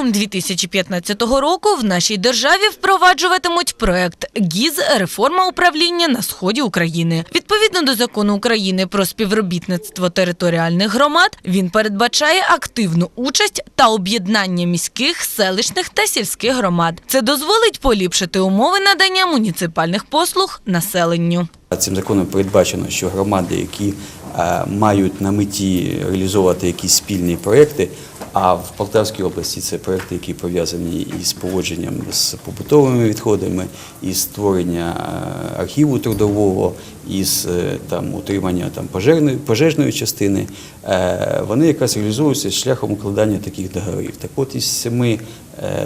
Протягом 2015 року в нашій державі впроваджуватимуть проект ГІЗ реформа управління на сході України. Відповідно до закону України про співробітництво територіальних громад, він передбачає активну участь та об'єднання міських, селищних та сільських громад. Це дозволить поліпшити умови надання муніципальних послуг населенню. Цим законом передбачено, що громади, які е, мають на меті реалізовувати якісь спільні проекти, а в Полтавській області це проекти, які пов'язані із поводженням з побутовими відходами, із створення е, архіву трудового, із е, там утримання там пожежної, пожежної частини, вони якраз реалізуються шляхом укладання таких договорів. Так от із семи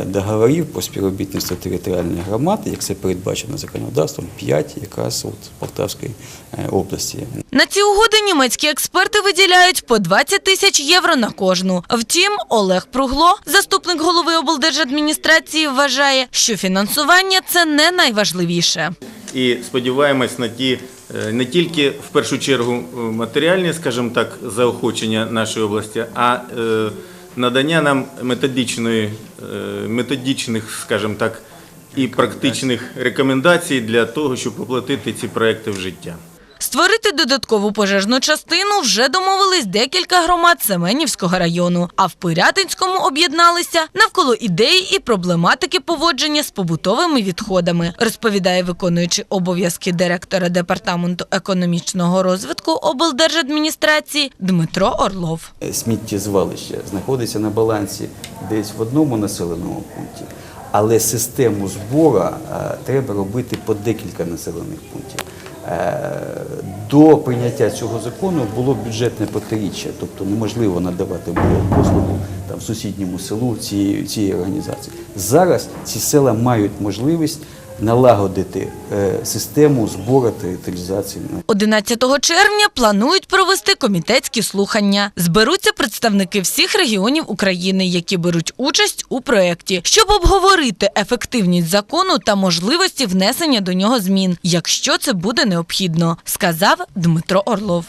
договорів про співробітництво територіальних громад, як це передбачено законодавством, п'ять якраз от Полтавської е, області. На ці угоди німецькі експерти виділяють по 20 тисяч євро на кожну. Втім, Олег Пругло, заступник голови облдержадміністрації, вважає, що фінансування це не найважливіше. і сподіваємось на ті е, не тільки в першу чергу е, матеріальні, скажімо так, заохочення нашої області, а е, надання нам методичної, е, методичних, скажімо так, і практичних рекомендацій для того, щоб оплатити ці проекти в життя. Створити додаткову пожежну частину вже домовились декілька громад Семенівського району, а в Пирятинському об'єдналися навколо ідеї і проблематики поводження з побутовими відходами, розповідає виконуючий обов'язки директора департаменту економічного розвитку облдержадміністрації Дмитро Орлов. Сміттєзвалище знаходиться на балансі десь в одному населеному пункті, але систему збору е, треба робити по декілька населених пунктів. Е, До прийняття цього закону було бюджетне протиріччя, тобто неможливо надавати було послугу там, в сусідньому селу цієї, цієї організації. Зараз ці села мають можливість налагодити е, систему збору та утилізації 11 червня планують провести комітетські слухання. Зберуться представники всіх регіонів України, які беруть участь у проєкті, щоб обговорити ефективність закону та можливості внесення до нього змін, якщо це буде необхідно, сказав Дмитро Орлов.